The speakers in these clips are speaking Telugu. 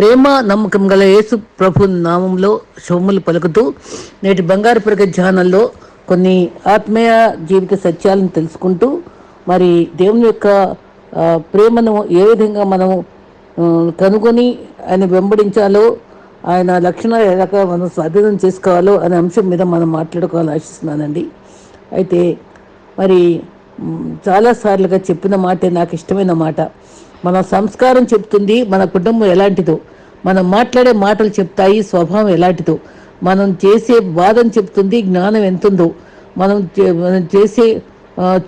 ప్రేమ నమ్మకం గల యేసు ప్రభు నామంలో శోములు పలుకుతూ నేటి బంగారు పొరగ ధ్యానంలో కొన్ని ఆత్మీయ జీవిత సత్యాలను తెలుసుకుంటూ మరి దేవుని యొక్క ప్రేమను ఏ విధంగా మనం కనుగొని ఆయన వెంబడించాలో ఆయన లక్షణాలు ఎలా మనం స్వాధీనం చేసుకోవాలో అనే అంశం మీద మనం మాట్లాడుకోవాలని ఆశిస్తున్నానండి. అయితే మరి చాలాసార్లుగా చెప్పిన మాటే నాకు ఇష్టమైన మాట. మన సంస్కారం చెప్తుంది మన కుటుంబం ఎలాంటిదో. మనం మాట్లాడే మాటలు చెప్తాయి స్వభావం ఎలాంటిదో. మనం చేసే వాదన చెప్తుంది జ్ఞానం ఎంతుందో. మనం మనం చేసే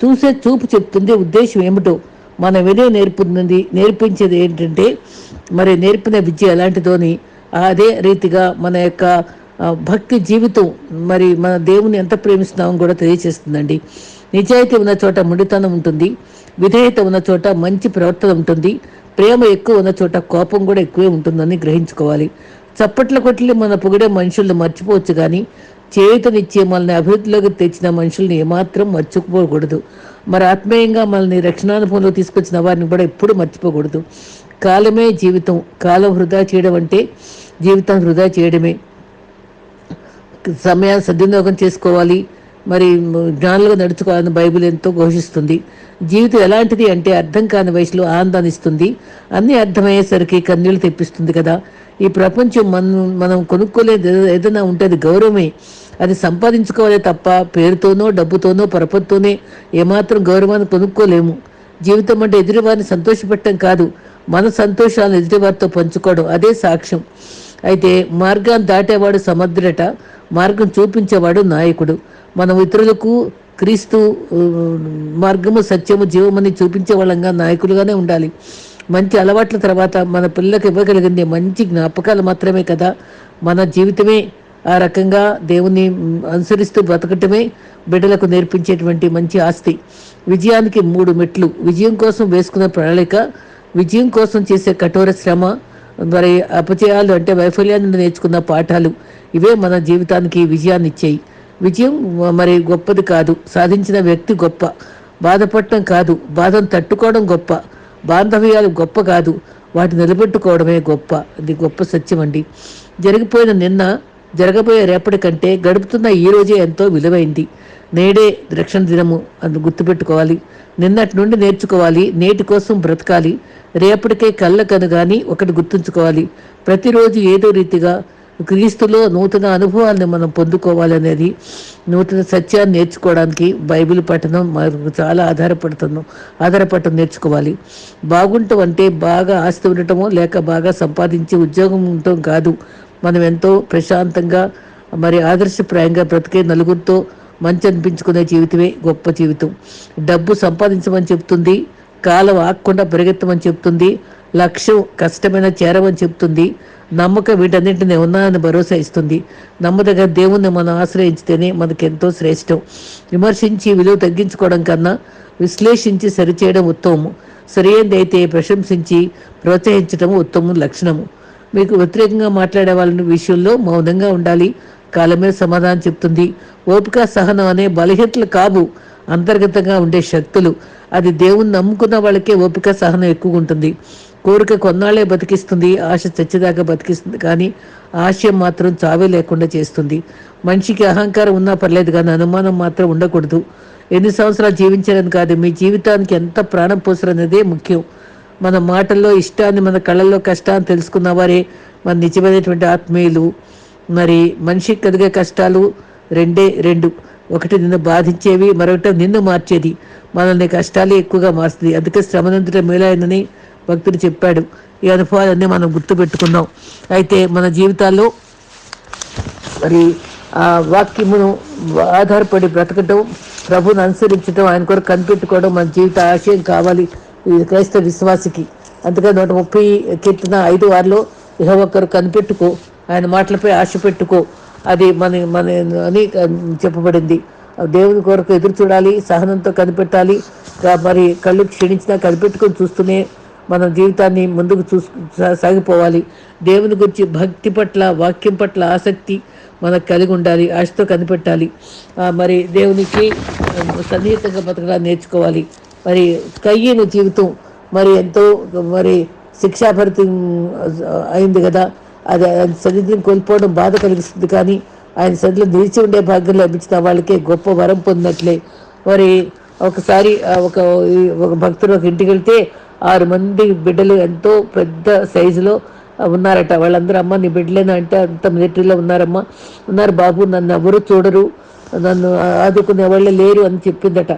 చూసే చూపు చెప్తుంది ఉద్దేశం ఏమిటో. మన వినే నేర్పుతుంది నేర్పించేది ఏంటంటే మరి నేర్పిన విద్య ఎలాంటిదో అని. అదే రీతిగా మన యొక్క భక్తి జీవితం మరి మన దేవుని ఎంత ప్రేమిస్తున్నామో కూడా తెలియజేస్తుందండి నిజాయితీ ఉన్న చోట ముడితనం ఉంటుంది. విధేయత ఉన్న చోట మంచి ప్రవర్తన ఉంటుంది. ప్రేమ ఎక్కువ ఉన్న చోట కోపం కూడా ఎక్కువే ఉంటుందని గ్రహించుకోవాలి. చప్పట్ల కొట్లి మన పొగిడే మనుషుల్ని మర్చిపోవచ్చు కానీ చేయుతనిచ్చే మనల్ని అభివృద్ధిలోకి తెచ్చిన మనుషుల్ని ఏమాత్రం మర్చిపోకూడదు. మరి ఆత్మీయంగా మనల్ని రక్షణానుభవంలో తీసుకొచ్చిన వారిని కూడా ఎప్పుడూ మర్చిపోకూడదు. కాలమే జీవితం. కాలం వృధా చేయడం అంటే జీవితం వృధా చేయడమే. సమయాన్ని సద్వినియోగం చేసుకోవాలి. మరి జ్ఞానులుగా నడుచుకోవాలని బైబిల్ ఎంతో ఘోషిస్తుంది. జీవితం ఎలాంటిది అంటే అర్థం కాని వయసులో ఆనందాన్నిస్తుంది అన్నీ అర్థమయ్యేసరికి కన్నీళ్ళు తెప్పిస్తుంది కదా. ఈ ప్రపంచం మనం మనం కొనుక్కోలేదు ఏదైనా ఉంటే అది గౌరవమే. అది సంపాదించుకోవాలే తప్ప పేరుతోనో డబ్బుతోనో పరపతితోనే ఏమాత్రం గౌరవాన్ని కొనుక్కోలేము. జీవితం అంటే ఎదుటివారిని సంతోషపెట్టడం కాదు మన సంతోషాలను ఎదుటివారితో పంచుకోవడం అదే సాక్ష్యం. అయితే మార్గాన్ని దాటేవాడు సమర్థుడట మార్గం చూపించేవాడు నాయకుడు. మనం ఇతరులకు క్రీస్తు మార్గము సత్యము జీవమని చూపించే వాళ్ళంగా నాయకులుగానే ఉండాలి. మంచి అలవాట్ల తర్వాత మన పిల్లలకు ఇవ్వగలిగింది మంచి జ్ఞాపకాలు మాత్రమే కదా. మన జీవితమే ఆ రకంగా దేవుణ్ణి అనుసరిస్తూ బ్రతకటమే బిడ్డలకు నేర్పించేటువంటి మంచి ఆస్తి. విజయానికి మూడు మెట్లు. విజయం కోసం వేసుకున్న ప్రణాళిక విజయం కోసం చేసే కఠోర శ్రమ మరి అపజయాలు అంటే వైఫల్యాన్ని నేర్చుకున్న పాఠాలు. ఇవే మన జీవితానికి విజయాన్ని ఇచ్చాయి విజయం మరి గొప్పది కాదు. సాధించిన వ్యక్తి గొప్ప. బాధపడటం కాదు. బాధను తట్టుకోవడం గొప్ప. బాంధవ్యాలు గొప్ప కాదు. వాటిని నిలబెట్టుకోవడమే గొప్ప. ఇది గొప్ప సత్యం అండి. జరిగిపోయిన నిన్న జరగబోయే రేపటి కంటే గడుపుతున్న ఈ రోజే ఎంతో విలువైంది. నేడే రక్షణ దినము అది గుర్తుపెట్టుకోవాలి. నిన్నటి నుండి నేర్చుకోవాలి. నేటి కోసం బ్రతకాలి. రేపటికే కళ్ళ కానీ ఒకటి గుర్తుంచుకోవాలి. ప్రతిరోజు ఏదో రీతిగా క్రీస్తులో నూతన అనుభవాన్ని మనం పొందుకోవాలనేది నూతన సత్యాన్ని నేర్చుకోవడానికి బైబిల్ పఠనం మనకు చాలా ఆధారపడుతున్నాం ఆధారపడటం నేర్చుకోవాలి. బాగుంటాం అంటే బాగా ఆస్తి ఉండటమో లేక బాగా సంపాదించి ఉద్యోగం ఉండటం కాదు. మనం ఎంతో ప్రశాంతంగా మరి ఆదర్శప్రాయంగా బ్రతికే నలుగురితో మంచి అనిపించుకునే జీవితమే గొప్ప జీవితం. డబ్బు సంపాదించమని చెప్తుంది కాలం ఆగకుండా పరిగెత్తమని చెప్తుంది లక్ష్యం కష్టమైన చేరమని చెప్తుంది నమ్మకం వీటన్నింటినీ ఉన్నానని భరోసా ఇస్తుంది. నమ్మదగ్గ దేవుణ్ణి మనం ఆశ్రయించితేనే మనకెంతో శ్రేష్టం. విమర్శించి విలువ తగ్గించుకోవడం కన్నా విశ్లేషించి సరిచేయడం ఉత్తమము. సరైనదైతే ప్రశంసించి ప్రోత్సహించడం ఉత్తమ లక్షణము. మీకు వ్యతిరేకంగా మాట్లాడే వాళ్ళ విషయంలో మౌనంగా ఉండాలి. కాలమే సమాధానం చెప్తుంది. ఓపిక సహనం అనే బలహీనతలు కావు. అంతర్గతంగా ఉండే శక్తులు. అది దేవుణ్ణి నమ్ముకున్న వాళ్ళకే ఓపిక సహనం ఎక్కువ ఉంటుంది. కోరిక కొన్నాళ్ళే బతికిస్తుంది ఆశ చచ్చేదాకా బతికిస్తుంది కానీ ఆశయం మాత్రం చావే లేకుండా చేస్తుంది. మనిషికి అహంకారం ఉన్నా పర్లేదు కానీ అనుమానం మాత్రం ఉండకూడదు. ఎన్ని సంవత్సరాలు జీవించారని కాదు మీ జీవితానికి ఎంత ప్రాణం పోసారనేదే ముఖ్యం. మన మాటల్లో ఇష్టాన్ని మన కళ్ళల్లో కష్టాన్ని తెలుసుకున్న వారే మన నిజమైనటువంటి ఆత్మీయులు. మరి మనిషికి కలిగే కష్టాలు రెండే రెండు. ఒకటి నిన్ను బాధించేవి మరొకటి నిన్ను మార్చేది. మనల్ని కష్టాలే ఎక్కువగా మారుస్తుంది. అందుకే శ్రమనంతట మేలైందని భక్తుడు చెప్పాడు. ఈ అనుభవాలన్నీ మనం గుర్తుపెట్టుకున్నాం. అయితే మన జీవితాల్లో మరి ఆ వాక్యమును ఆధారపడి బ్రతకటం ప్రభుని అనుసరించడం ఆయన కొరకు కనిపెట్టుకోవడం మన జీవిత ఆశయం కావాలి ఇది క్రైస్తవ విశ్వాసికి. అందుకని నూట ముప్పై కీర్తన ఐదు వారిలో ఇహ ఒక్కరు కనిపెట్టుకో ఆయన మాటలపై ఆశ పెట్టుకో. అది మన మన అని చెప్పబడింది. దేవుని కొరకు ఎదురు చూడాలి సహనంతో కనిపెట్టాలి. మరి కళ్ళు క్షీణించినా కనిపెట్టుకొని చూస్తూనే మన జీవితాన్ని ముందుకు చూ సాగిపోవాలి. దేవుని గురించి భక్తి పట్ల వాక్యం పట్ల ఆసక్తి మనకు కలిగి ఉండాలి ఆశతో కనిపెట్టాలి. మరి దేవునికి సన్నిహితంగా బతకడానికి నేర్చుకోవాలి. మరి కయ్యను జీవితం మరి ఎంతో మరి శిక్షాభరితం అయింది కదా. అది ఆయన సన్నిధిని కోల్పోవడం బాధ కలిగిస్తుంది కానీ ఆయన సన్నిధిలో నిలిచి ఉండే భాగ్యం లభించిన వాళ్ళకే గొప్ప వరం పొందినట్లే. మరి ఒకసారి ఒక ఒక భక్తుడు ఒక ఇంటికి వెళ్తే ఆరు మంది బిడ్డలు ఎంతో పెద్ద సైజులో ఉన్నారట. వాళ్ళందరూ అమ్మ నీ బిడ్డలేనా? అంటే అంత మిలిటరీలో ఉన్నారమ్మా. ఉన్నారు బాబు నన్ను ఎవరు చూడరు. నన్ను ఆదుకునే వాళ్ళే లేరు అని చెప్పిందట.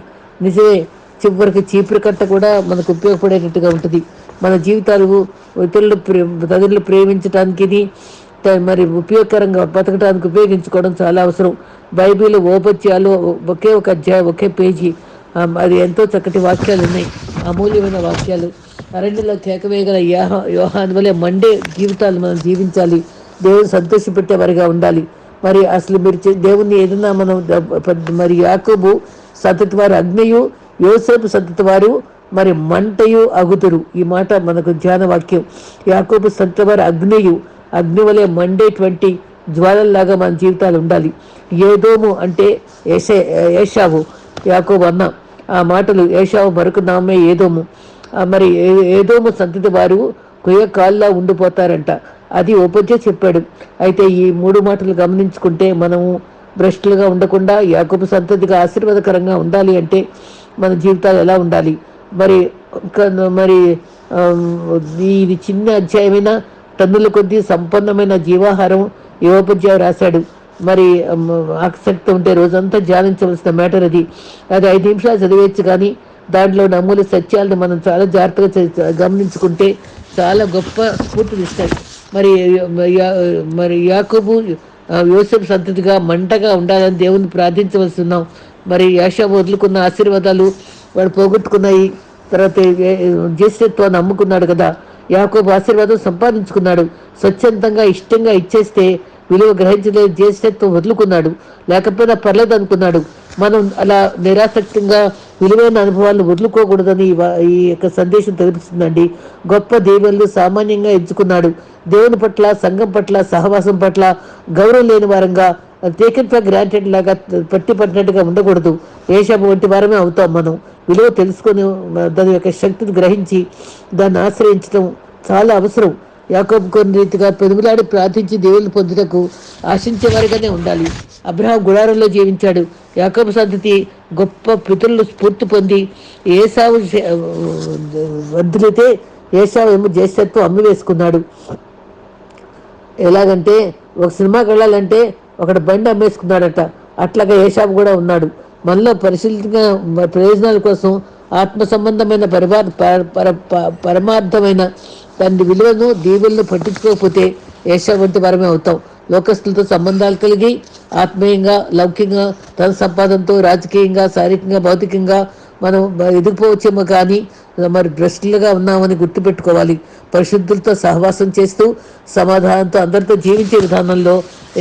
నిజమే చివరికి చీపురు కట్ట కూడా మనకు ఉపయోగపడేటట్టుగా ఉంటుంది. మన జీవితాలు ఇతరులు ప్రే తదిలు ప్రేమించడానికి ఇది మరి ఉపయోగకరంగా బతకడానికి ఉపయోగించుకోవడం చాలా అవసరం. బైబిల్ ఓపత్యాలు ఒకే ఒక అధ్యాయం ఒకే పేజీ. అది ఎంతో చక్కటి వాక్యాలు ఉన్నాయి అమూల్యమైన వాక్యాలు. అరణ్యంలో కేకవేయగల యోహ యోహాన్ వలె మండే జీవితాలు మనం జీవించాలి. దేవుని సంతోషపెట్టేవారిగా ఉండాలి. మరి అసలు మీరు దేవుణ్ణి ఏదన్నా మనం మరి యాకోబు సతతి వారు అగ్నియు యోసేపు సతతి వారు మరి మంటయు అగుతురు ఈ మాట మనకు ధ్యాన వాక్యం. యాకోబు సతతి వారు అగ్నియు అగ్ని వలె మండేటువంటి జ్వాలల్లాగా మన జీవితాలు ఉండాలి. ఏదోము అంటే ఏషే ఏషావు యాకోబు అన్న. ఆ మాటలు ఏషావు మరొక ఏదోము. మరి ఏ- ఏదోము సంతతి వారు కొయ్య కాల్లా ఉండిపోతారంట. అది ఉపజ చెప్పాడు. అయితే ఈ మూడు మాటలు గమనించుకుంటే మనము భ్రష్టులుగా ఉండకుండా యాకోబు సంతతిగా ఆశీర్వాదకరంగా ఉండాలి అంటే మన జీవితాలు ఎలా ఉండాలి? మరి మరి ఇది చిన్న అధ్యాయమైన టన్నుల కొద్దీ సంపన్నమైన జీవాహారం యువోపాధ్యాయుడు రాశాడు. మరి ఆసక్తి ఉంటే రోజంతా ధ్యానించవలసిన మ్యాటర్ అది. అది ఐదు నిమిషాలు చదివేయచ్చు కానీ దాంట్లో నమూలు సత్యాలను మనం చాలా జాగ్రత్తగా గమనించుకుంటే చాలా గొప్ప స్ఫూర్తినిస్తాయి మరి మరి యాకోబు ఆ, సంతతిగా మంటగా ఉండాలని దేవుని ప్రార్థించవలసి ఉన్నాం. మరి యాషా వదులుకున్న ఆశీర్వాదాలు వాడు పోగొట్టుకున్నాయి. తర్వాత జ్యేష్ఠత్వాన్ని అమ్ముకున్నాడు కదా. యాకోబు ఆశీర్వాదం సంపాదించుకున్నాడు. స్వచ్ఛందంగా ఇష్టంగా ఇచ్చేస్తే విలువ గ్రహించలేదు జ్యేష్ఠత్వం వదులుకున్నాడు. లేకపోయినా పర్లేదు అనుకున్నాడు. మనం అలా నిరాసక్తంగా విలువైన అనుభవాలను వదులుకోకూడదని ఈ యొక్క సందేశం తెలుపుతుందండి. గొప్ప దేవుళ్ళు సామాన్యంగా ఎంచుకున్నాడు. దేవుని పట్ల సంఘం పట్ల సహవాసం పట్ల గౌరవం లేని వారంగా టేకెన్ ఫర్ గ్రాంటెడ్ లాగా పట్టి పట్టినట్టుగా ఉండకూడదు. ఏషాపు వంటి వారమే అవుతాం మనం. విలువ తెలుసుకొని దాని యొక్క శక్తిని గ్రహించి దాన్ని ఆశ్రయించడం చాలా అవసరం. యాకోబ్ కొన్ని రీతిగా పెనుగులాడి ప్రార్థించి దేవుళ్ళు పొందుటకు ఆశించేవారిగానే ఉండాలి. అబ్రహాం గుడారంలో జీవించాడు. యాకబ్ సంతతి గొప్ప పితరులు స్ఫూర్తి పొంది ఏసావు శ- ఏసావు ఏమో జ్యేష్ఠత్వం అమ్మి వేసుకున్నాడు. ఎలాగంటే ఒక సినిమాకి వెళ్ళాలంటే ఒకటి బండి అమ్మేసుకున్నాడట. అట్లాగా ఏషాబ్ కూడా ఉన్నాడు. మనలో పరిశీలితంగా ప్రయోజనాల కోసం ఆత్మ సంబంధమైన పరిమా పర- పర- ప- పరమార్థమైన దాని విలువను దీవులను పట్టించుకోకపోతే ఏషా వంటి వారమే అవుతాం. లోకస్తులతో సంబంధాలు కలిగి ఆత్మీయంగా లౌకికంగా ధన సంపాదనతో రాజకీయంగా శారీరకంగా భౌతికంగా మనం ఎదుర్కోవచ్చేమో ఎదిగిపోవచ్చేమో కానీ మరి భ్రష్టులుగా ఉన్నామని గుర్తుపెట్టుకోవాలి. పరిశుద్ధులతో సహవాసం చేస్తూ సమాధానంతో అందరితో జీవించే విధానంలో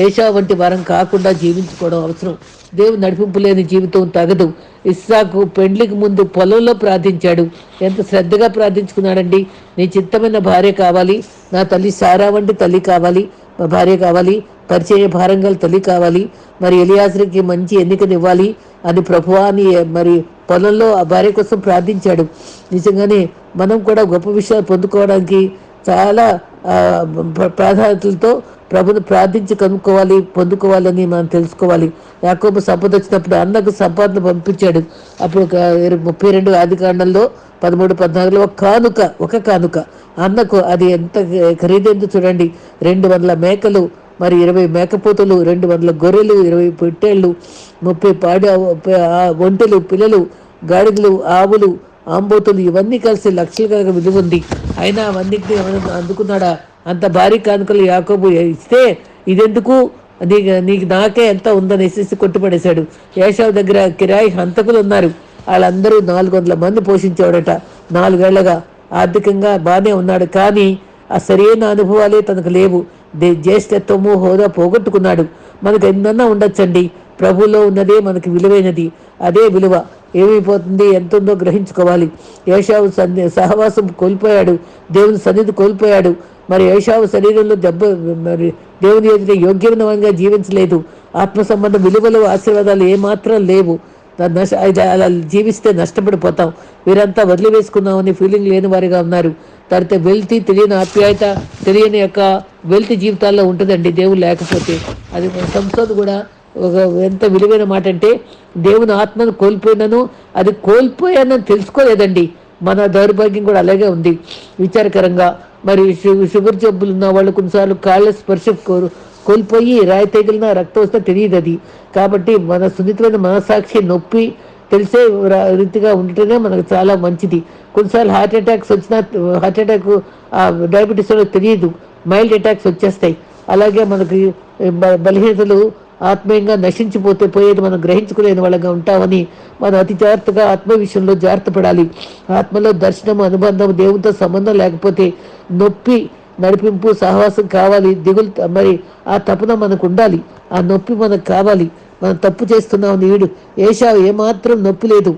ఏషా వంటి వారం కాకుండా జీవించుకోవడం అవసరం. దేవుని నడిపింపు లేని జీవితం తగదు. ఇస్సాకు పెండ్లికి ముందు పొలంలో ప్రార్థించాడు. ఎంత శ్రద్ధగా ప్రార్థించుకున్నాడండి? నీ చిత్తమైన భార్య కావాలి. నా తల్లి సారా వంటి తల్లి కావాలి. మా భార్య కావాలి. పరిచయ భారం గల తల్లి కావాలి. మరి ఎలియాసరికి మంచి ఎన్నికనివ్వాలి అని ప్రభువా అని మరి పొలంలో ఆ భార్య కోసం ప్రార్థించాడు. నిజంగానే మనం కూడా గొప్ప విషయాలు పొందుకోవడానికి చాలా ప్రాధాన్యతలతో ప్రభుని ప్రార్థించి కనుక్కోవాలి పొందుకోవాలని మనం తెలుసుకోవాలి. యాకోబు సంపద వచ్చినప్పుడు అన్నకు సంపాదన పంపించాడు. అప్పుడు ఒక ముప్పై రెండు ఆది కాండంలో పదమూడు పద్నాలుగులో ఒక కానుక ఒక కానుక. అన్నకు అది ఎంత ఖరీదైందో చూడండి. రెండు వందల మేకలు మరి ఇరవై మేకపోతలు రెండు వందల గొర్రెలు ఇరవై పొట్టేళ్ళు ముప్పై పాడి ఆ ఒంటెలు పిల్లలు గాడిదలు ఆవులు ఆంబోతులు ఇవన్నీ కలిసి లక్షలు విలువ ఉంది అయినా అవన్నిటిని అందుకున్నాడా? అంత భారీ కానుకలు యాకోబు ఇస్తే ఇదెందుకు? నీకు నీకు నాకే ఎంత ఉందని వేసేసి కొట్టుపడేశాడు. ఏషావు దగ్గర కిరాయి హంతకులు ఉన్నారు. వాళ్ళందరూ నాలుగు వందల మంది పోషించేవాడట. నాలుగేళ్ళగా ఆర్థికంగా బాగానే ఉన్నాడు. కానీ ఆ సరైన అనుభవాలే తనకు లేవు. దే- జ్యేష్ఠత్వము హోదా పోగొట్టుకున్నాడు. మనకు ఎన్నన్నా ఉండొచ్చండి. ప్రభువులో ఉన్నదే మనకి విలువైనది. అదే విలువ. ఏమైపోతుంది? ఎంత ఉందో గ్రహించుకోవాలి. ఏషావు సన్ని సహవాసం కోల్పోయాడు. దేవుని సన్నిధి కోల్పోయాడు. మరి ఏషావు శరీరంలో దెబ్బ మరి దేవుని ఎదుట యోగ్యమైనవంగా జీవించలేదు. ఆత్మ సంబంధ విలువలు ఆశీర్వాదాలు ఏమాత్రం లేవు. నష్ట అలా జీవిస్తే నష్టపడిపోతాం. వీరంతా వదిలివేసుకున్నామని ఫీలింగ్ లేని వారిగా ఉన్నారు. తర్వాత వెల్తి తెలియని ఆప్యాయత తెలియని యొక్క వెల్తి జీవితాల్లో ఉంటుందండి దేవుడు లేకపోతే. అది మన సంస్థలు కూడా ఎంత విలువైన మాట అంటే దేవుని ఆత్మను కోల్పోయినను అది కోల్పోయానని తెలుసుకోలేదండి. మన దౌర్భాగ్యం కూడా అలాగే ఉంది. విచారకరంగా మరి షుగర్ జబ్బులు ఉన్న వాళ్ళు కొన్నిసార్లు కాళ్ళ స్పర్శ కోరు కోల్పోయి రాయి తగిలిన రక్తం వస్తే తెలియదు అది. కాబట్టి మన సున్నితమైన మనసాక్షి నొప్పి తెలిసే రీతిగా ఉండటమే మనకు చాలా మంచిది. కొన్నిసార్లు హార్ట్ అటాక్స్ వచ్చినా హార్ట్ అటాక్ డయాబెటీస్ తెలియదు. మైల్డ్ అటాక్స్ వచ్చేస్తాయి. అలాగే మనకి బ- బలహీనతలు ఆత్మీయంగా నశించిపోతే పోయేది మనం గ్రహించుకునేది వాళ్ళగా ఉంటామని మనం అతి జాగ్రత్తగా ఆత్మ విషయంలో జాగ్రత్త పడాలి ఆత్మలో దర్శనం అనుబంధం దేవునితో సంబంధం లేకపోతే నొప్పి నడిపింపు సహవాసం కావాలి. దిగులు మరి ఆ తపన మనకు ఉండాలి. ఆ నొప్పి మనకు కావాలి. మనం తప్పు చేస్తున్నాం నీడు ఏషావు ఏమాత్రం నొప్పి లేదు.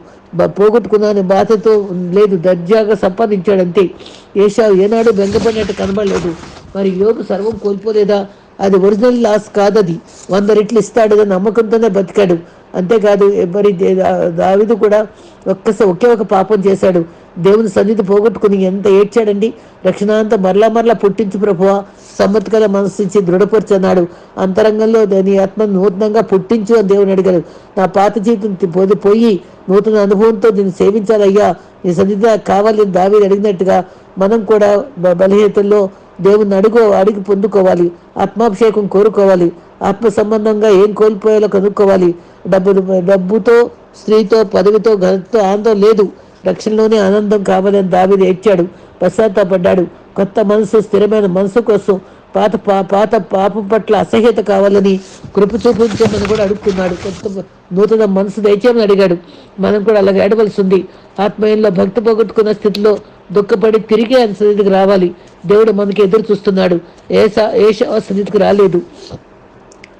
పోగొట్టుకున్నాను బాధతో లేదు. దర్జాగా సంపాదించాడంతే. ఏషావు ఏనాడు బెంగపడినట్టు కనబడలేదు. మరి యోగు సర్వం కోల్పోలేదా? అది ఒరిజినల్ లాస్ కాదది. వంద రెట్లు ఇస్తాడు అనే నమ్మకంతోనే బతికాడు. అంతేకాదు మరి దావిదు కూడా ఒక్కసారి ఒకే ఒక పాపం చేశాడు. దేవుని సన్నిధి పోగొట్టుకుని ఎంత ఏడ్చాడండి. రక్షణాంత మరలా మరలా పుట్టించు ప్రభువా. సమ్మతికల మనస్సుంచి దృఢపరచన్నాడు. అంతరంగంలో నీ ఆత్మను నూతనంగా పుట్టించు అని దేవుని అడిగాడు. నా పాత జీవితం పోది పోయి నూతన అనుభవంతో దీన్ని సేవించాలయ్యా. నీ సన్నిధి నాకు కావాలి అని అడిగినట్టుగా మనం కూడా బలహీనతల్లో దేవుని అడుగు అడిగి పొందుకోవాలి ఆత్మాభిషేకం కోరుకోవాలి ఆత్మ సంబంధంగా ఏం కోల్పోయాలో కనుక్కోవాలి. డబ్బు డబ్బుతో స్త్రీతో పదవితో ఘనతతో ఆనందం లేదు. రక్షణలోనే ఆనందం కావాలని దావిది ఏడ్చాడు పశ్చాత్తాపడ్డాడు. కొత్త మనసు స్థిరమైన మనసు కోసం పాత పా పాత పాపం పట్ల అసహ్యత కావాలని కృప చూపించమని కూడా అడుగుతున్నాడు. కొత్త నూతన మనసు దయచేయమని అడిగాడు. మనం కూడా అలాగే ఏడవలసి ఉంది. ఆత్మయంలో భక్తి పోగొట్టుకున్న స్థితిలో దుఃఖపడి తిరిగి ఆయన సన్నిధికి రావాలి. దేవుడు మనకి ఎదురు చూస్తున్నాడు. ఏసా ఏషా సన్నిధికి రాలేదు.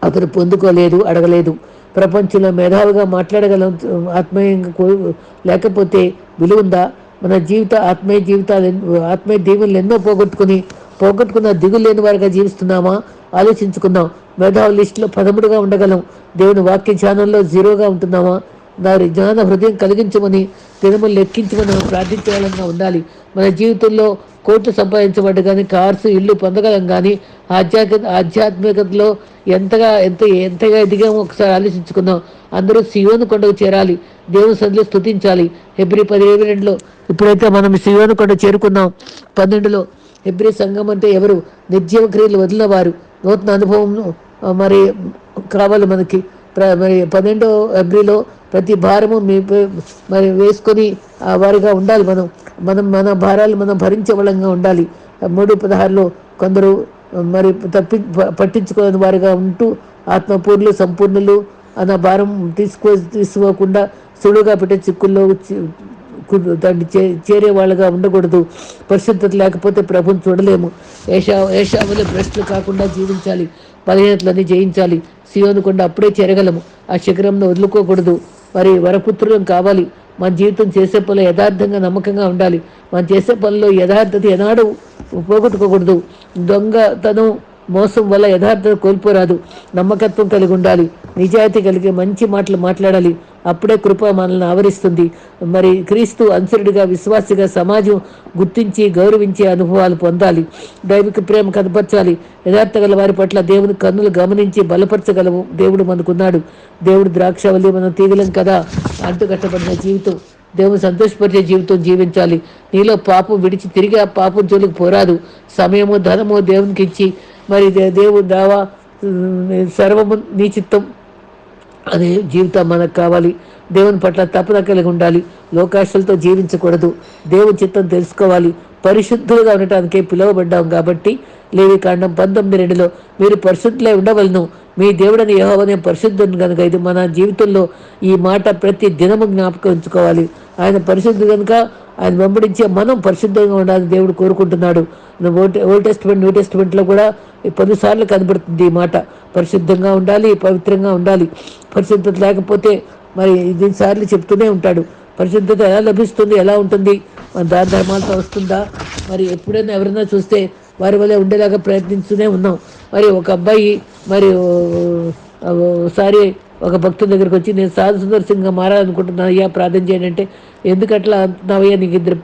అతను పొందుకోలేదు అడగలేదు. ప్రపంచంలో మేధావిగా మాట్లాడగలం ఆత్మీయంగా లేకపోతే విలువుందా? మన జీవిత ఆత్మీయ జీవితాలు ఆత్మీయ దీవులు ఎన్నో పోగొట్టుకుని పోగొట్టుకున్న దిగులు లేని వారిగా జీవిస్తున్నామా? ఆలోచించుకుందాం. మేధావు లిస్టులో పదముడుగా ఉండగలం. దేవుని వాక్య ధ్యానంలో జీరోగా ఉంటున్నామా? వారి జ్ఞాన హృదయం కలిగించమని తిరుమల లెక్కించమని మనం ఉండాలి. మన జీవితంలో కోట్లు సంపాదించబడ్డ కానీ కార్స్ ఇల్లు పొందగలం కానీ ఆధ్యాత్మిక ఆధ్యాత్మికతలో ఎంతగా ఎంత ఎంతగా ఎదిగామో ఒకసారి ఆలోచించుకుందాం. అందరూ సియోను కొండకు చేరాలి. దేవుని సందులో స్తుతించాలి. హెబ్రి పదిహేను రెండులో ఇప్పుడైతే మనం శివోను కొండ చేరుకున్నాం. పన్నెండులో హెబ్రి సంఘం అంటే ఎవరు? నిర్జీవ క్రియలు వదిలిన వారు నూతన అనుభవం మరి కావాలి మనకి. ప్ర- మరి పన్నెండో ఎబ్రిలో ప్రతి భారము మీ మరి వేసుకొని ఆ వారిగా ఉండాలి మనం. మనం మన భారాలు మనం భరించే వాళ్ళంగా ఉండాలి. మూడు పదహారులో కొందరు మరి తప్పి పట్టించుకోని వారిగా ఉంటూ ఆత్మపూర్ణులు సంపూర్ణులు అన్న భారం తీసుకో తీసుకోకుండా సులువుగా పెట్టే చిక్కుల్లో దాన్ని చే చేరే వాళ్ళగా ఉండకూడదు. పరిశుద్ధత లేకపోతే ప్రభుని చూడలేము. ఏషా ఏషావుల భ్రష్టులు కాకుండా జీవించాలి. బలహీనతలన్నీ జయించాలి. సియోను కొండ అప్పుడే చేరగలము. ఆ శిఖరంను వదులుకోకూడదు. మరి వరపుత్రులం కావాలి. మన జీవితం చేసే పనులు యథార్థంగా నమ్మకంగా ఉండాలి. మనం చేసే పనుల్లో యథార్థత ఎనాడు పోగొట్టుకోకూడదు. దొంగతనం మోసం వల్ల యథార్థత కోల్పోరాదు. నమ్మకత్వం కలిగి ఉండాలి. నిజాయితీ కలిగి మంచి మాటలు మాట్లాడాలి. అప్పుడే కృప మనల్ని ఆవరిస్తుంది. మరి క్రీస్తు అనుసరుడిగా విశ్వాసిగా సమాజం గుర్తించి గౌరవించే అనుభవాలు పొందాలి. దైవిక ప్రేమ కనపరచాలి. యథార్థ గల వారి పట్ల దేవుని కన్నులు గమనించి బలపరచగలము దేవుడు మనకున్నాడు. దేవుడు ద్రాక్షవల్లి మనం తీగలం కదా. అంటుకట్టబడిన జీవితం దేవుని సంతోషపరిచే జీవితం జీవించాలి. నీలో పాపం విడిచి తిరిగి ఆ పాపం జోలికి పోరాదు. సమయము ధనము దేవునికి ఇచ్చి మరి దే- దేవుడు దావా సర్వము నీ చిత్తం అనే జీవితం మనకు కావాలి. దేవుని పట్ల తపన కలిగి ఉండాలి. లోకాశలతో జీవించకూడదు. దేవుని చిత్తం తెలుసుకోవాలి. పరిశుద్ధులుగా ఉండటానికే పిలువబడ్డాం కాబట్టి లేవి కాండం పంతొమ్మిది రెండులో మీరు పరిశుద్ధులే ఉండవలను. మీ దేవుడని యహోవనే పరిశుద్ధుని కనుక ఇది మన జీవితంలో ఈ మాట ప్రతి దినము జ్ఞాపకం ఉంచుకోవాలి. ఆయన పరిశుద్ధుడు కనుక ఆయన వెంబడించే మనం పరిశుద్ధంగా ఉండాలని దేవుడు కోరుకుంటున్నాడు. ఓల్డ్ టెస్ట్మెంట్ న్యూ టెస్ట్మెంట్లో కూడా పదిసార్లు కనబడుతుంది ఈ మాట. పరిశుద్ధంగా ఉండాలి పవిత్రంగా ఉండాలి. పరిశుద్ధత లేకపోతే మరి ఇది సార్లు చెప్తూనే ఉంటాడు. పరిశుద్ధత ఎలా లభిస్తుంది ఎలా ఉంటుంది? మన దాన ధర్మాలతో వస్తుందా? మరి ఎప్పుడైనా ఎవరైనా చూస్తే వారి వల్ల ఉండేలాగా ప్రయత్నిస్తూనే ఉన్నాం. మరి ఒక అబ్బాయి మరి ఒకసారి ఒక భక్తుల దగ్గరికి వచ్చి నేను సాధు సుదర్శంగా మారాలనుకుంటున్నాను అయ్యా ప్రార్థన చేయండి. అంటే ఎందుకట్లా అంటున్నావయ్యా? నీకు ఇద్దరు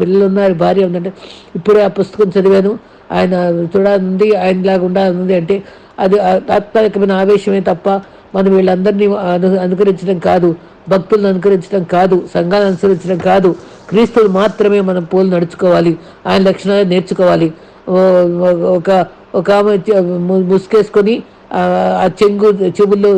పిల్లలు ఉన్నారు భార్య ఉందంటే ఇప్పుడే ఆ పుస్తకం చదివాను. ఆయన చూడాలనుంది ఆయనలాగా ఉండాలనుంది అంటే అది తాత్కాలికమైన ఆవేశమే తప్ప మనం వీళ్ళందరినీ అను అనుకరించడం కాదు భక్తులను అనుకరించడం కాదు సంఘాలను అనుసరించడం కాదు. క్రీస్తులు మాత్రమే మనం పోలు నడుచుకోవాలి ఆయన లక్షణాలు నేర్చుకోవాలి. ఒక ఒక ఆమె ముసుకేసుకొని ఆ ఆ చెంగు చెవుల్లో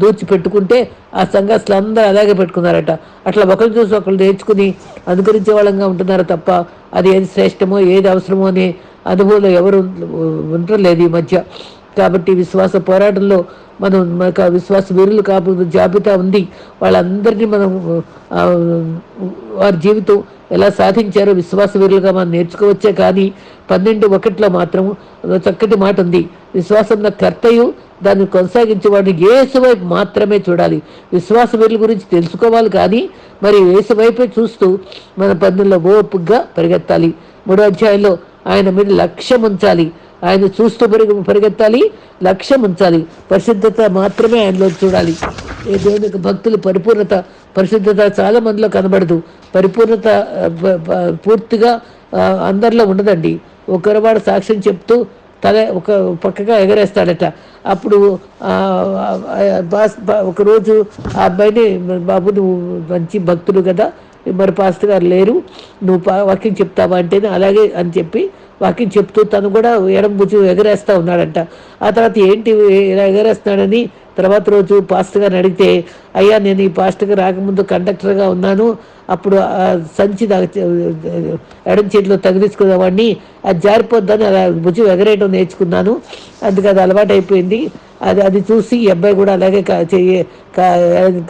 దూచి పెట్టుకుంటే ఆ సంఘస్థులు అందరూ అలాగే పెట్టుకున్నారట. అట్లా ఒకరు చూసి ఒకరు నేర్చుకుని అనుకరించే వాళ్ళంగా ఉంటున్నారు తప్ప అది ఏది శ్రేష్టమో ఏది అవసరమో అనే అనుభవంలో ఎవరు ఉండలేదు ఈ మధ్య. కాబట్టి విశ్వాస పోరాటంలో మనం మనకు ఆ విశ్వాస వీరులు కాపు జాబితా ఉంది. వాళ్ళందరినీ మనం వారి జీవితం ఎలా సాధించారో విశ్వాస వీరులుగా మనం నేర్చుకోవచ్చే కానీ పన్నెండు ఒకటిలో మాత్రం చక్కటి మాట ఉంది. విశ్వాసం కర్తయు దాన్ని కొనసాగించేవాడు ఏసువైపు మాత్రమే చూడాలి. విశ్వాస వీరుల గురించి తెలుసుకోవాలి కానీ మరి ఏసువైపే చూస్తూ మన పన్నుల్లో ఓపుగా పరిగెత్తాలి. మూడో అధ్యాయంలో ఆయన మీద లక్ష్యం ఉంచాలి. ఆయన చూస్తూ పరిగె పరిగెత్తాలి లక్ష్యం ఉంచాలి. పరిశుద్ధత మాత్రమే ఆయనలో చూడాలి. ఏ దేవుని భక్తులు పరిపూర్ణత పరిశుద్ధత చాలా మందిలో కనబడదు. పరిపూర్ణత పూర్తిగా అందరిలో ఉండదండి. ఒకరివాడు సాక్ష్యం చెప్తూ తల ఒక పక్కగా ఎగరేస్తాడట. అప్పుడు బాస్ ఒకరోజు ఆ అబ్బాయిని బాబు నువ్వు మంచి భక్తుడు కదా మరి పాస్టర్ గారు లేరు నువ్వు పా- వాక్యం చెప్తావా? అంటేనే అలాగే అని చెప్పి వాక్యం చెప్తూ తను కూడా ఎడం భుజం ఎగరేస్తా ఉన్నాడంట. ఆ తర్వాత ఏంటి ఇలా ఎగరేస్తున్నాడని తర్వాత రోజు పాస్ట్ గారిని అడిగితే అయ్యా నేను ఈ పాస్టర్ గారు రాకముందు కండక్టర్గా ఉన్నాను. అప్పుడు ఆ సంచి ఎడం చేతిలో తగిలించుకునేవాడిని అది జారిపోద్దని అలా భుజం ఎగరేయడం నేర్చుకున్నాను. అందుకు అది అలవాటు అయిపోయింది అది అది చూసి ఈ అబ్బాయి కూడా అలాగే కా- చెయ్యి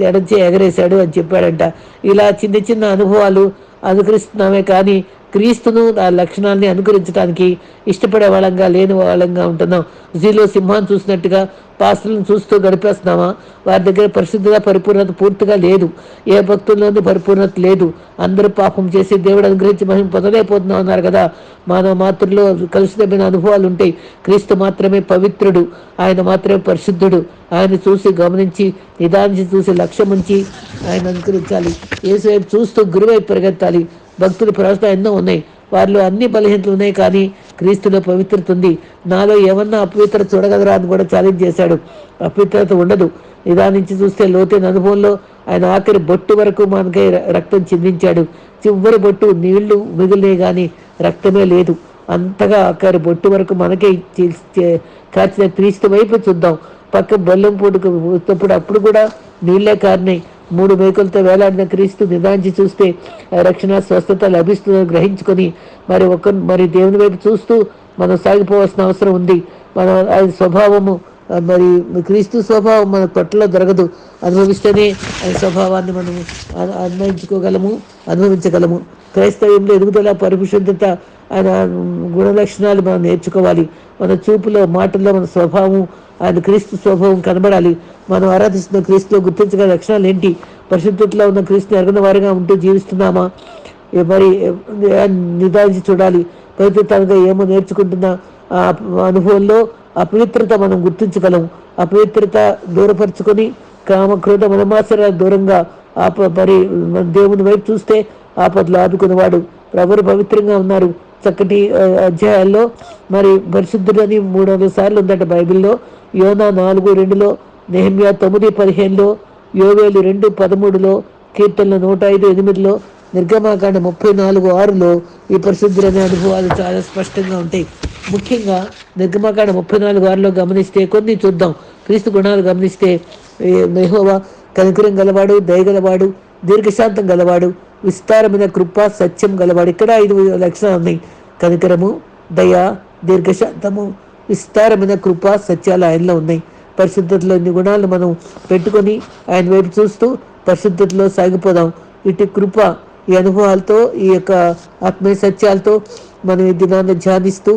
ఎడం చేయి ఎగరేశాడు అని చెప్పాడంట. ఇలా చిన్న చిన్న అనుభవాలు అనుకరిస్తున్నామే కానీ క్రీస్తును ఆ లక్షణాన్ని అనుకరించడానికి ఇష్టపడే వాళ్ళంగా లేని వాళ్ళంగా ఉంటున్నాం. జీలో సింహాన్ని చూసినట్టుగా పాస్తులను చూస్తూ గడిపేస్తున్నామా? వారి దగ్గర పరిశుద్ధత పరిపూర్ణత పూర్తిగా లేదు. ఏ భక్తుల్లోనూ పరిపూర్ణత లేదు. అందరూ పాపం చేసి దేవుడు అనుగ్రహించి మహిమ పొందలేకపోతున్నాం అన్నారు కదా. మానవ మాతృలో కలుషితమైన అనుభవాలు ఉంటాయి క్రీస్తు మాత్రమే పవిత్రుడు. ఆయన మాత్రమే పరిశుద్ధుడు. ఆయన చూసి గమనించి నిదానించి చూసి లక్ష్యం ఉంచి ఆయన అనుకరించాలి ఏసు చూస్తూ గురువై పరిగెత్తాలి. భక్తుల ప్రవర్తన ఎన్నో ఉన్నాయి. వారిలో అన్ని బలహీనతలు ఉన్నాయి కానీ క్రీస్తులో పవిత్రత ఉంది. నాలో ఏమన్నా అపవిత్రత చూడగలరా అని కూడా ఛాలెంజ్ చేశాడు. అపవిత్రత ఉండదు. నిదానించి చూస్తే లోతైన అనుభవంలో ఆయన ఆఖరి బొట్టు వరకు మనకై రక్తం చిందించాడు. చివరి బొట్టు నీళ్ళు మిగిలినాయి కానీ రక్తమే లేదు. అంతగా ఆఖరి బొట్టు వరకు మనకే కాచిన క్రీస్తు వైపు చూద్దాం. పక్క బెల్లం పూటకు ఉత్తప్పుడు అప్పుడు కూడా నీళ్ళే కారినాయి మూడు మేకులతో వేలాడిన క్రీస్తు నిదాంచి చూస్తే రక్షణ స్వస్థత లభిస్తుందని గ్రహించుకొని మరి ఒక మరి దేవుని వైపు చూస్తూ మనం సాగిపోవాల్సిన అవసరం ఉంది. మన ఆయన స్వభావము మరి క్రీస్తు స్వభావం మన తొట్టలో దొరకదు. అనుభవిస్తేనే ఆయన స్వభావాన్ని మనము అనుభవించుకోగలము అన్వయించుకోగలము అనుభవించగలము. క్రైస్తవ్యంలో ఎదుగుదల పరిశుద్ధత ఆయన గుణలక్షణాలు మనం నేర్చుకోవాలి. మన చూపులో మాటల్లో మన స్వభావం ఆయన క్రీస్తు స్వభావం కనబడాలి. మనం ఆరాధిస్తున్న క్రీస్తులో గుర్తించగల లక్షణాలు ఏంటి? పరిశుద్ధతలో ఉన్న క్రీస్తుని ఎరగిన వారిగా ఉంటూ జీవిస్తున్నామా? మరి నిదానించి చూడాలి. పవిత్రతగా ఏమో నేర్చుకుంటున్న ఆ అనుభవంలో అపవిత్రత మనం గుర్తించగలం. అపవిత్రత దూరపరుచుకొని కామ క్రోధ మనమాసర దూరంగా ఆప మరి దేవుని వైపు చూస్తే ఆపదలు ఆదుకునేవాడు. ఎవరు పవిత్రంగా ఉన్నారు? చక్కటి అధ్యాయాల్లో మరి పరిశుద్ధుడని మూడు వందల సార్లు ఉందట బైబిల్లో. యోనా నాలుగు రెండులో నెహమ్యా తొమ్మిది పదిహేనులో యోవేలు రెండు పదమూడులో కీర్తనలు నూట ఐదు ఎనిమిదిలో నిర్గమాకాండ ముప్పై నాలుగు ఆరులో ఈ పరిశుద్ధులనే అనుభవాలు చాలా స్పష్టంగా ఉంటాయి. ముఖ్యంగా నిర్గమాకాండ ముప్పై నాలుగు ఆరులో గమనిస్తే కొన్ని చూద్దాం. క్రీస్తు గుణాలు గమనిస్తే మెహోవా కనికరం గలవాడు దయగలవాడు దీర్ఘశాంతం గలవాడు విస్తారమైన కృప సత్యం గలవాడు. ఇక్కడ ఐదు లక్షణాలు ఉన్నాయి. కనికరము దయ దీర్ఘశాంతము విస్తారమైన కృప సత్యాలు ఆయనలో ఉన్నాయి. పరిశుద్ధతలో ఇన్ని గుణాలు మనం పెట్టుకొని ఆయన వైపు చూస్తూ పరిశుద్ధతలో సాగిపోదాం. ఇటు కృప ఈ అనుభవాలతో ఈ యొక్క ఆత్మీయ సత్యాలతో మనం ఈ దినాన్ని ధ్యానిస్తూ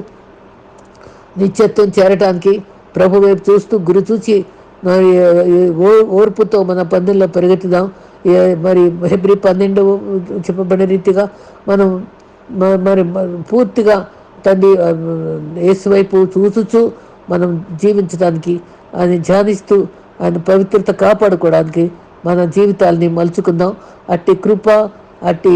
నిత్యత్వం చేరటానికి ప్రభు వైపు చూస్తూ గురి చూచి మరి ఓ- ఓర్పుతో మన పందెంలో పరిగెత్తుదాం. మరి హెబ్రి పన్నెండు చెప్పబడిన రీతిగా మనం మరి పూర్తిగా తండ్రి ఏసువైపు యేసు చూచుచు మనం జీవించడానికి ఆయన ధ్యానిస్తూ ఆయన పవిత్రత కాపాడుకోవడానికి మన జీవితాల్ని మలుచుకుందాం. అట్టి కృప అట్టి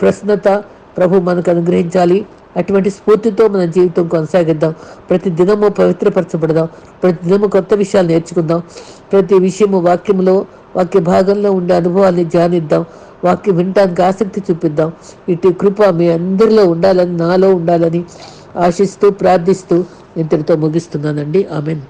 ప్రశ్నత ప్రభు మనకు అనుగ్రహించాలి. అటువంటి స్ఫూర్తితో మన జీవితం కొనసాగిద్దాం. ప్రతి దినము పవిత్రపరచబడదాం. ప్రతి దినము కొత్త విషయాలు నేర్చుకుందాం. ప్రతి విషయము వాక్యంలో వాక్య భాగంలో ఉండే అనుభవాన్ని ధ్యానిద్దాం. వాక్యం వినటానికి ఆసక్తి చూపిద్దాం. ఇటు కృప మీ అందరిలో ఉండాలని నాలో ఉండాలని ఆశిస్తూ ప్రార్థిస్తూ ఇంతటితో ముగిస్తున్నానండి. ఆమెన్.